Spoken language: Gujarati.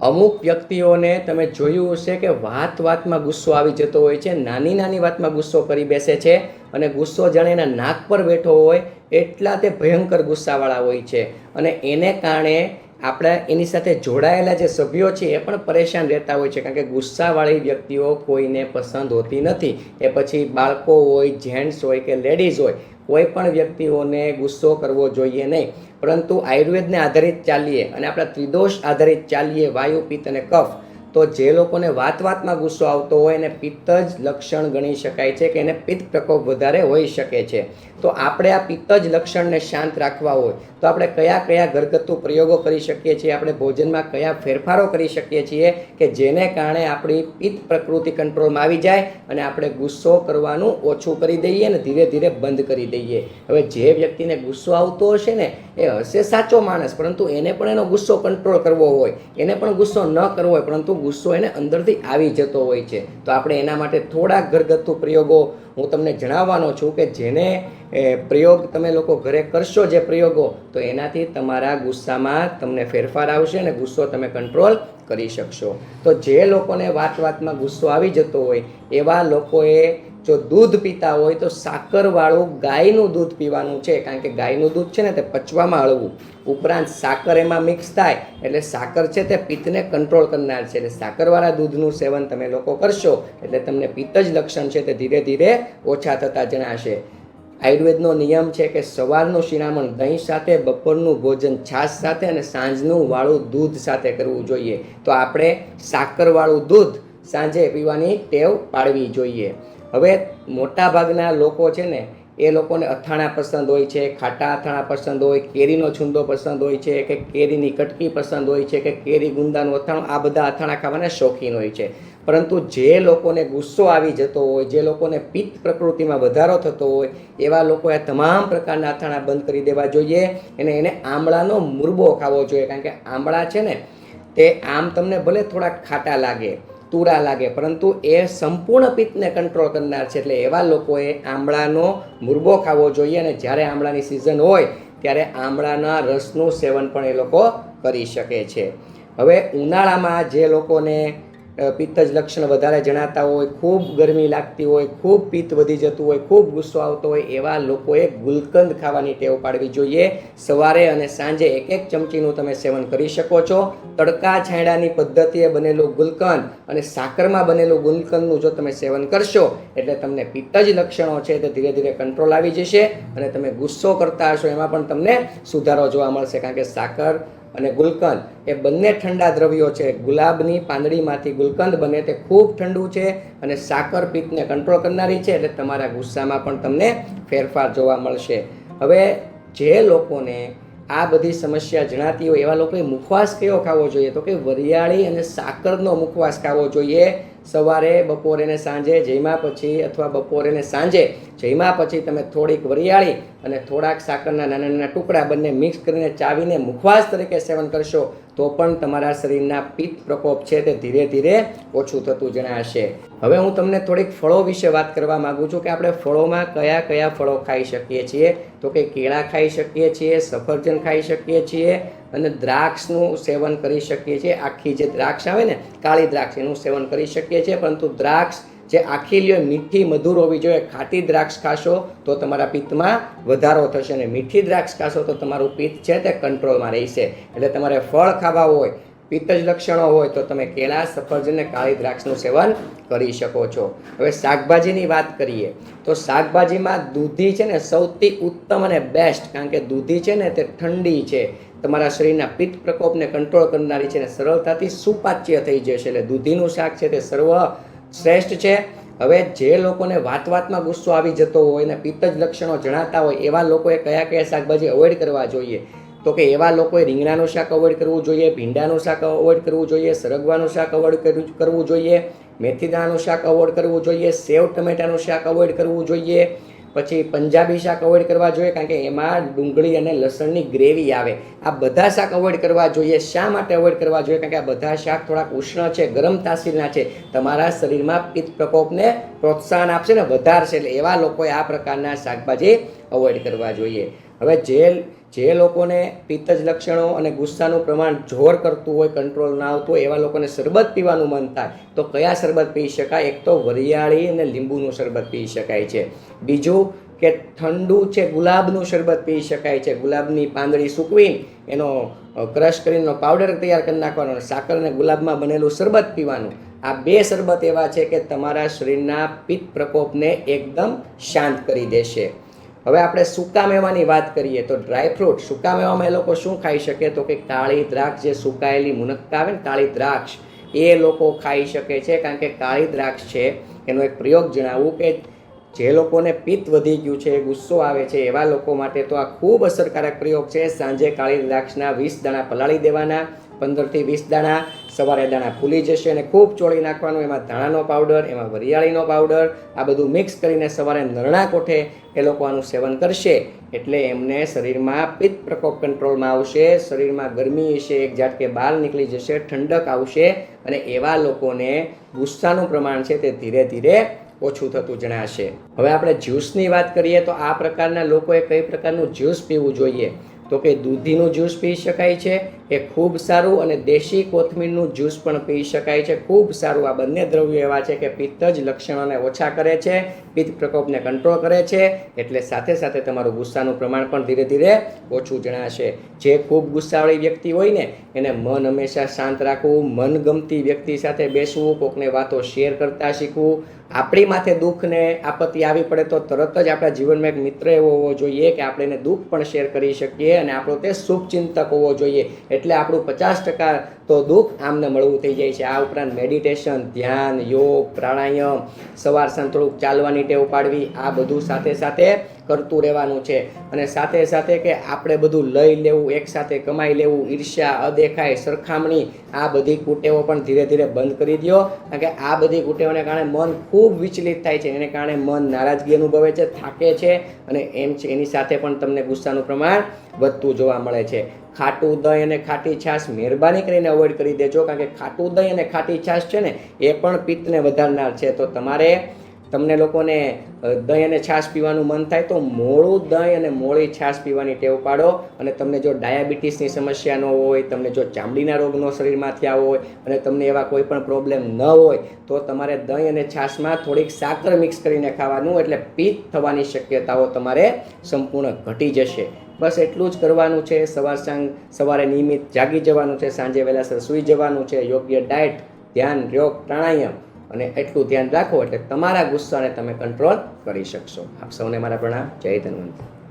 અમુક વ્યક્તિઓને તમે જોયું હશે કે વાત વાતમાં ગુસ્સો આવી જતો હોય છે, નાની નાની વાતમાં ગુસ્સો કરી બેસે છે અને ગુસ્સો જાણે એના નાક પર બેઠો હોય એટલા તે ભયંકર ગુસ્સાવાળા હોય છે. અને એને કારણે આપણા એની સાથે જોડાયેલા જે સભ્યો છે એ પણ પરેશાન રહેતા હોય છે, કારણ કે ગુસ્સાવાળી વ્યક્તિઓ કોઈને પસંદ હોતી નથી. એ પછી બાળકો હોય, જેન્ટ્સ હોય કે લેડીઝ હોય કોઈ પણ વ્યક્તિઓને ગુસ્સો કરવો જોઈએ નહીં. પરંતુ આયુર્વેદને આધારિત ચાલીએ અને આપણા ત્રિદોષ આધારિત ચાલીએ વાયુ પિત્ત અને કફ. તો જે લોકોને વાત વાતમાં ગુસ્સો આવતો હોય એને પિત્ત જ લક્ષણ ગણી શકાય છે કે એને પિત્ત પ્રકોપ વધારે હોઈ શકે છે. તો આપણે આ પિત્ત જ લક્ષણને શાંત રાખવા હોય તો આપણે કયા કયા ઘરગથ્થુ પ્રયોગો કરી શકીએ છીએ? આપણે ભોજનમાં કયા ફેરફારો કરી શકીએ છીએ કે જેને કારણે આપણી પિત્ત પ્રકૃતિ કંટ્રોલમાં આવી જાય અને આપણે ગુસ્સો કરવાનું ઓછું કરી દઈએ અને ધીરે ધીરે બંધ કરી દઈએ. હવે જે વ્યક્તિને ગુસ્સો આવતો હશે ને, એ હશે સાચો માણસ, પરંતુ એને પણ એનો ગુસ્સો કંટ્રોલ કરવો હોય. એને પણ ગુસ્સો ન કરવો હોય, પરંતુ ગુસ્સો એને અંદરથી આવી જતો હોય છે. તો આપણે એના માટે થોડાક ઘરગથ્થુ પ્રયોગો હું તમને જણાવવાનો છું કે જેને પ્રયોગ તમે લોકો ઘરે કરશો જે પ્રયોગો, તો એનાથી તમારા ગુસ્સામાં તમને ફેરફાર આવશે અને ગુસ્સો તમે કંટ્રોલ કરી શકશો. તો જે લોકોને વાત વાતમાં ગુસ્સો આવી જતો હોય, એવા લોકોએ જો દૂધ પીતા હોય તો સાકરવાળું ગાયનું દૂધ પીવાનું છે, કારણ કે ગાયનું દૂધ છે ને તે પચવામાં હળવું. ઉપરાંત સાકર એમાં મિક્સ થાય, એટલે સાકર છે તે પિત્તને કંટ્રોલ કરનાર છે. એટલે સાકરવાળા દૂધનું સેવન તમે લોકો કરશો, એટલે તમને પિત્ત જ લક્ષણ છે તે ધીરે ધીરે ઓછા થતા જણાશે. આયુર્વેદનો નિયમ છે કે સવારનું શિરામણ દહીં સાથે, બપોરનું ભોજન છાશ સાથે અને સાંજનું વાળું દૂધ સાથે કરવું જોઈએ. તો આપણે સાકરવાળું દૂધ સાંજે પીવાની ટેવ પાડવી જોઈએ. હવે મોટાભાગના લોકો છે ને એ લોકોને અથાણા પસંદ હોય છે, ખાટા અથાણા પસંદ હોય, કેરીનો છુંદો પસંદ હોય છે, કે કેરીની કટકી પસંદ હોય છે, કે કેરી ગુંદાનું અથાણું, આ બધા અથાણા ખાવાના શોખીન હોય છે. પરંતુ જે લોકોને ગુસ્સો આવી જતો હોય, જે લોકોને પિત્ત પ્રકૃતિમાં વધારો થતો હોય, એવા લોકોએ તમામ પ્રકારના અથાણા બંધ કરી દેવા જોઈએ અને એને આમળાનો મુરબો ખાવો જોઈએ. કારણ કે આમળા છે ને, તે આમ તમને ભલે થોડાક ખાટા લાગે તુરા લાગે. પરંતુ એ સંપૂર્ણ પિત્તને કંટ્રોલ કરનાર છે. એટલે એવા લોકોએ આમળાનો મુરબો ખાવો જોઈએ અને જ્યારે આમળાની સિઝન હોય, ત્યારે આમળાના રસનું સેવન પણ એ લોકો કરી શકે છે. હવે ઉનાળામાં જે લોકોને અ, પિત્ત જ લક્ષણ વધારે જણાતા હોય ખૂબ ગરમી લાગતી હોય ખૂબ પિત્ત વધી જતું હોય ખૂબ ગુસ્સો આવતો હોય એવા લોકોએ ગુલકંદ ખાવાની ટેવ પાડવી જોઈએ. સવારે અને સાંજે એક એક ચમચીનું તમે સેવન કરી શકો છો. તડકા છાંયડાની પદ્ધતિએ બનેલું ગુલકંદ અને સાકરમાં બનેલું ગુલકંદનું જો તમે સેવન કરશો એટલે તમને પિત્તજ લક્ષણો છે તે ધીરે ધીરે કંટ્રોલ આવી જશે અને તમે ગુસ્સો કરતા હશો એમાં પણ તમને સુધારો જોવા મળશે કારણ કે સાકર અને ગુલકંદ. એ બંને ઠંડા દ્રવ્યો છે. ગુલાબની પાંદડીમાંથી ગુલકંદ બને તે ખૂબ ઠંડુ છે અને સાકર પિત્તને કંટ્રોલ કરનારી છે એટલે તમારા ગુસ્સામાં પણ તમને ફેરફાર જોવા મળશે. હવે જે લોકોને આ બધી સમસ્યા જણાતી હોય એવા લોકોએ મુખવાસ કયો ખાવો જોઈએ? તો કે વરિયાળી અને સાકરનો મુખવાસ ખાવો જોઈએ સવારે, બપોરે ને સાંજે જમ્યા પછી અથવા બપોરે ને સાંજે. જમ્યા પછી તમે થોડીક વરિયાળી અને થોડાક સાકરના નાના નાના ટુકડા બંને મિક્સ કરીને ચાવીને મુખવાસ તરીકે સેવન કરશો તો પણ તમારા શરીરના પિત્ત પ્રકોપ છે તે ધીરે ધીરે ઓછું થતું જણાશે. હવે હું તમને થોડીક ફળો વિશે વાત કરવા માંગુ છું કે આપણે ફળોમાં કયા કયા ફળો ખાઈ શકીએ છીએ? તો કે કેળા ખાઈ શકીએ છીએ, સફરજન ખાઈ શકીએ છીએ અને દ્રાક્ષનું સેવન કરી શકીએ છીએ. આખી જે દ્રાક્ષ આવે ને, કાળી દ્રાક્ષ એનું સેવન કરી શકીએ છીએ. પરંતુ દ્રાક્ષ જે આખી લ્યો મીઠી મધુર હોવી જોઈએ. ખાટી દ્રાક્ષ ખાશો તો તમારા પિત્તમાં વધારો થશે અને મીઠી દ્રાક્ષ ખાશો તો તમારું પિત્ત છે તે કંટ્રોલમાં રહેશે. એટલે તમારે ફળ ખાવા હોય, પિત્ત જ લક્ષણો હોય તો તમે કેળા, સફરજન અને કાળી દ્રાક્ષનું સેવન કરી શકો છો. હવે શાકભાજીની વાત કરીએ તો શાકભાજીમાં દૂધી છે ને સૌથી ઉત્તમ અને બેસ્ટ કારણ કે દૂધી છે ને તે ઠંડી છે. તમારા શરીરના પિત્ત પ્રકોપને કંટ્રોલ કરનારી છે અને સરળતાથી સુપાચ્ય થઈ જશે. એટલે દૂધીનું શાક છે તે સર્વ શ્રેષ્ઠ છે. હવે જે લોકોને વાત વાતમાં ગુસ્સો આવી જતો હોય અને પિત્ત જ લક્ષણો જણાતા હોય, એવા લોકોએ કયા કયા શાકભાજી અવોઇડ કરવા જોઈએ? તો કે એવા લોકોએ રીંગણાનું શાક અવોઇડ કરવું જોઈએ, ભીંડાનું શાક અવોઇડ કરવું જોઈએ, સરગવાનું શાક અવોઇડ કરવું જોઈએ મેથીદાનું શાક અવોઇડ કરવું જોઈએ, સેવ ટમેટાનું શાક અવોઇડ કરવું જોઈએ પછી પંજાબી શાક અવોઇડ કરવા જોઈએ, કારણ કે એમાં ડુંગળી અને લસણની ગ્રેવી આવે. આ બધા શાક અવોઇડ કરવા જોઈએ. શા માટે અવોઇડ કરવા જોઈએ? કારણ કે આ બધા શાક થોડાક ઉષ્ણ છે, ગરમ તાસીરના છે. તમારા શરીરમાં પિત્ત પ્રકોપને પ્રોત્સાહન આપશે ને વધારશે. એટલે એવા લોકોએ આ પ્રકારના શાકભાજી અવોઇડ કરવા જોઈએ. હવે જે જે લોકોને પિત્તજ લક્ષણો અને ગુસ્સાનું પ્રમાણ જોર કરતું હોય કંટ્રોલ ના આવતું હોય, એવા લોકોને શરબત પીવાનું મન થાય, તો કયા શરબત પી શકાય? એક તો વરિયાળી અને લીંબુનું શરબત પી શકાય છે. બીજું કે ઠંડુ છે, ગુલાબનું શરબત પી શકાય છે. ગુલાબની પાંદડી સૂકવીને એનો ક્રશ કરીને પાવડર તૈયાર કરી નાખવાનો સાકર અને ગુલાબમાં બનેલું શરબત પીવાનું. આ બે શરબત એવા છે કે તમારા શરીરના પિત્ત પ્રકોપને એકદમ શાંત કરી દેશે. હવે આપણે સૂકા મેવાની વાત કરીએ તો ડ્રાયફ્રૂટ સૂકા મેવામાં એ લોકો શું ખાઈ શકે? તો કે કાળી દ્રાક્ષ જે સુકાયેલી મુનક્કા આવે ને કાળી દ્રાક્ષ, એ લોકો ખાઈ શકે છે કારણ કે કાળી દ્રાક્ષ છે, એનો એક પ્રયોગ જણાવું કે જે લોકોને પિત્ત વધી ગયું છે, ગુસ્સો આવે છે, એવા લોકો માટે તો આ ખૂબ અસરકારક પ્રયોગ છે. સાંજે કાળી દ્રાક્ષના વીસ દાણા પલાળી દેવાના, પંદરથી વીસ દાણા સવારે દાણા ફૂલી જશે અને ખૂબ ચોળી નાખવાનું, એમાં ધાણાનો પાવડર એમાં વરિયાળીનો પાવડર આ બધું મિક્સ કરીને સવારે નરણા કોઠે એ લોકો આનું સેવન કરશે. એટલે એમને શરીરમાં પિત્ત પ્રકોપ કંટ્રોલમાં આવશે, શરીરમાં ગરમી હશે, એક ઝાટકે બહાર નીકળી જશે, ઠંડક આવશે અને એવા લોકોને ગુસ્સાનું પ્રમાણ છે તે ધીરે ધીરે ઓછું થતું જણાશે. હવે આપણે જ્યુસની વાત કરીએ તો આ પ્રકારના લોકોએ કઈ પ્રકારનું જ્યુસ પીવું જોઈએ? તો કે દૂધીનું જ્યુસ પી શકાય છે, એ ખૂબ સારું અને દેશી કોથમીરનું જ્યુસ પણ પી શકાય છે. ખૂબ સારું આ બંને દ્રવ્યો એવા છે કે પિત્ત જ લક્ષણોને ઓછા કરે છે, પિત્ત પ્રકોપને કંટ્રોલ કરે છે, એટલે સાથે સાથે તમારું ગુસ્સાનું પ્રમાણ પણ ધીરે ધીરે ઓછું જણાશે. જે ખૂબ ગુસ્સાવાળી વ્યક્તિ હોય ને, એને મન હંમેશા શાંત રાખવું, મનગમતી વ્યક્તિ સાથે બેસવું, કોકને વાતો શેર કરતા શીખવું આપણી માથે દુઃખ ને આપત્તિ આવી પડે તો તરત જ આપણા જીવનમાં એક મિત્ર એવો હોવો જોઈએ કે આપણે એને દુઃખ પણ શેર કરી શકીએ અને આપણો તે શુભચિંતક હોવો જોઈએ. એટલે આપણું પચાસ ટકા તો દુઃખ આમને મળવું થઈ જાય છે. આ ઉપરાંત મેડિટેશન ધ્યાન, યોગ, પ્રાણાયામ, સવાર સાંજ થોડુંક ચાલવાની ટેવ પાડવી, આ બધું સાથે સાથે કરતું રહેવાનું છે. અને સાથે સાથે કે આપણે બધું લઈ લેવું એકસાથે કમાઈ લેવું, ઈર્ષ્યા, અદેખાય, સરખામણી, આ બધી કુટેવો પણ ધીરે ધીરે બંધ કરી દો કારણ કે આ બધી કુટેવોને કારણે મન ખૂબ વિચલિત થાય છે. એને કારણે મન નારાજગી અનુભવે છે, થાકે છે અને એમ છે, એની સાથે પણ તમને ગુસ્સાનું પ્રમાણ વધતું જોવા મળે છે. ખાટું દહીં અને ખાટી છાશ મહેરબાની કરીને અવોઇડ કરી દેજો, કારણ કે ખાટું દહીં અને ખાટી છાશ છે ને, એ પણ પિત્તને વધારનાર છે. તો તમારે તમને લોકોને દહીં અને છાશ પીવાનું મન થાય તો મોળું દહીં અને મોળી છાશ પીવાની ટેવ પાડો. અને તમને જો ડાયાબિટીસની સમસ્યા ન હોય, તમને જો ચામડીના રોગનો શરીરમાં થયા હોય, અને તમને એવા કોઈ પણ પ્રોબ્લેમ ન હોય, તો તમારે દહીં અને છાશમાં થોડીક સાકર મિક્સ કરીને ખાવાનું, એટલે પિત્ત થવાની શક્યતાઓ તમારે સંપૂર્ણ ઘટી જશે. બસ એટલું જ કરવાનું છે. સવાર સાંજ સવારે નિયમિત જાગી જવાનું છે. સાંજે વહેલાસર સૂઈ જવાનું છે. યોગ્ય ડાયટ, ધ્યાન, યોગ, પ્રાણાયામ અને એટલું ધ્યાન રાખો એટલે તમારા ગુસ્સાને તમે કંટ્રોલ કરી શકશો. આપ સૌને મારા પ્રણામ. જય ધન્વંતરી.